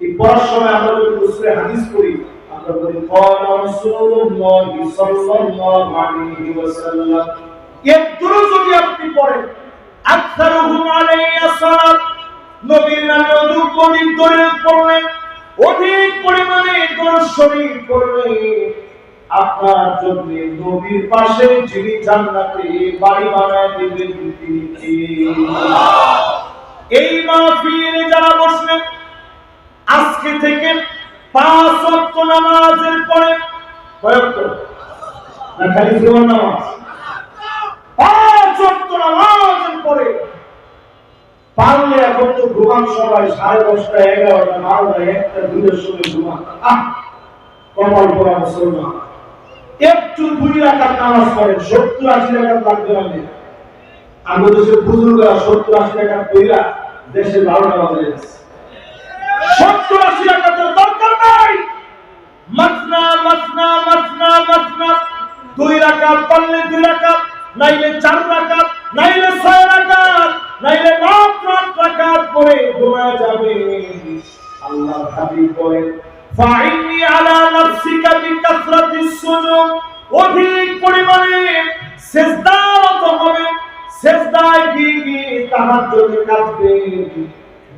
এই পড়ার সময় আমরা যদি আমরা বলি ক্বাল রাসূলুল্লাহ সাল্লাল্লাহু আলাইহি ওয়াসাল্লাম এক দুরূদ পরিমাণে দরুদ আপনার জন্য নবীর পাশে যিনি জান্নাতে বাড়ি বানায় দিবেন তিনি এই মাহফিলে যারা বসলেন আজকে থেকে পাঁচ ওয়াক্ত নামাজের পরে খালি জীবন নামাজ। পাঁচ নামাজের পরে পারলে এখন তো ঘুমান সবাই, সাড়ে দশটা, এগারোটা, বারোটা, একটা দুটোর সময় ঘুমান। পড়া মুসলমান। একটু দুই রাখার নামাজ পড়েন, সত্তর, আশি টাকার লাগবে না আমাদের দেশের বুজুর্গরা সত্তর, আশি টাকার কইরা দেশে বারোটা বাজে গেছে। সত্তর আশি অধিক পরিমাণে সিজদারত হবে। সিজদায় গিয়ে গিয়ে তাহাজ্জুদে কাঁদবে।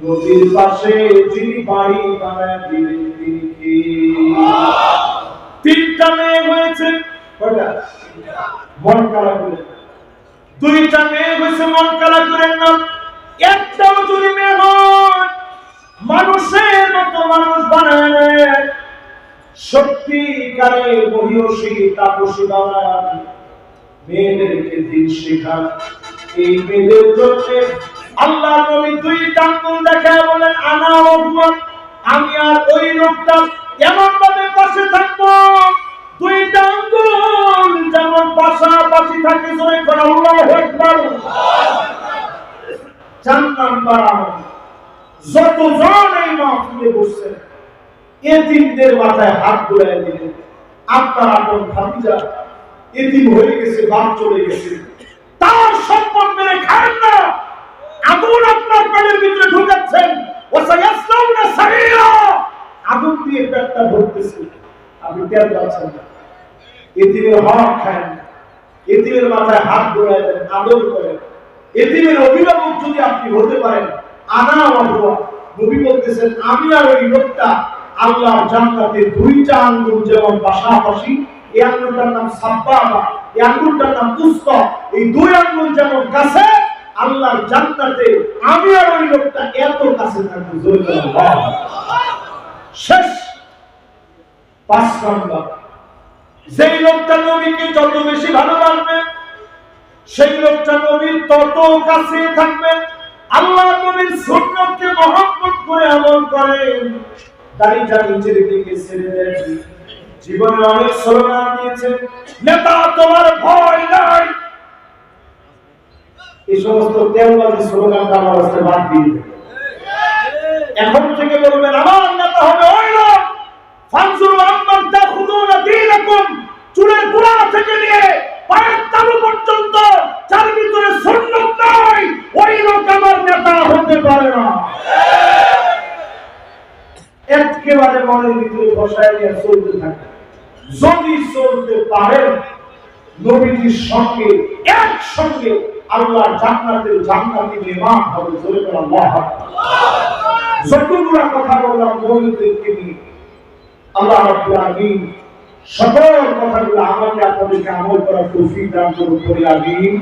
নদীর পাশে যিনি বাড়ি বানায় দিলেন তিনি কে? তিনটা মেয়ে হয়েছে। কয়টা? মন কালা করে দুইটা মেয়ে হয়েছে, মন কালা করেন না একটাও যদি মেয়ে হয়, মানুষের মতো মানুষ বানায় নেয়। সত্যিকারের মহিষী তাপসী বানান মেয়েদেরকে দিন শেখান এই মেয়েদের জন্য আল্লাহ নবী দুই টাঙ্গুল দেখায় বলেন, আনা অভমান আমি আর ওই লোকটা এমন ভাবে পাশে থাকব। দুই টাঙ্গুল যেমন পাশাপাশি থাকে, জোরে করে, আল্লাহ যতজন এই মাহফিলে বসছেন এতিমদের মাথায় হাত বুলাই দিলেন। আপনার আপন এতিম হয়ে গেছে, বাপ চলে গেছে। তার সম্পদ মেরে খান না। পেটটা ভরতেছে আপনি টের পাচ্ছেন না। এতিমের হক খান না। এতিমের মাথায় হাত বুলাই দেন, আদর করেন এতিমের অভিভাবক যদি আপনি হতে পারেন, আনা অথবা নবী বলতেছেন, আমি আর ওই লোকটা আল্লাহ জান্নাতে দুইটা আঙ্গুল যেমন পাশাপাশি এই আঙ্গুলটার নাম সাব্বাবা এই আঙ্গুলটার নাম উস্তা এই দুই আঙ্গুল যেমন কাছে, আল্লাহর জান্নাতে আমি আর ওই লোকটা এত কাছে থাকব জোরে বলেন, আল্লাহু আকবার। শেষ পাঁচ যেই লোকটা নবীকে যত বেশি সেই লোকটা নবীর তত কাছে থাকবে। আল্লাহ নবীর সুন্নতকে মহব্বত করে আমল করেন। দিকে ছেড়ে দেন। জীবনে অনেক স্লোগান দিয়েছেন, নেতা, তোমার ভয় নাই। এই সমস্ত তেলবাজি আমার বাদ দিয়ে এখন থেকে বলবেন, আমার নেতা হবে ওই লোক ফানসুরু আম্মান তাখুদুনা দীনাকুম চুলের গোড়া থেকে নিয়ে পায়ের তালু পর্যন্ত যার ভিতরে সুন্নত নাই, ওই লোক আমার নেতা হতে পারে না। একেবারে মনের ভিতরে বসায় নিয়ে চলতে থাকে। যদি চলতে পারেন নবীজির সঙ্গে, একসঙ্গে আল্লাহ জান্নাতের জান্নাতি মেহমান হবে জোরে আল্লাহ যতগুলা কথা বললাম মৌলদেরকে নিয়ে আল্লাহ রাব্বুল আলামিন সকল কথাগুলো আমাকে আপনাদেরকে আমল করার তৌফিক দান করুন করি আমিন।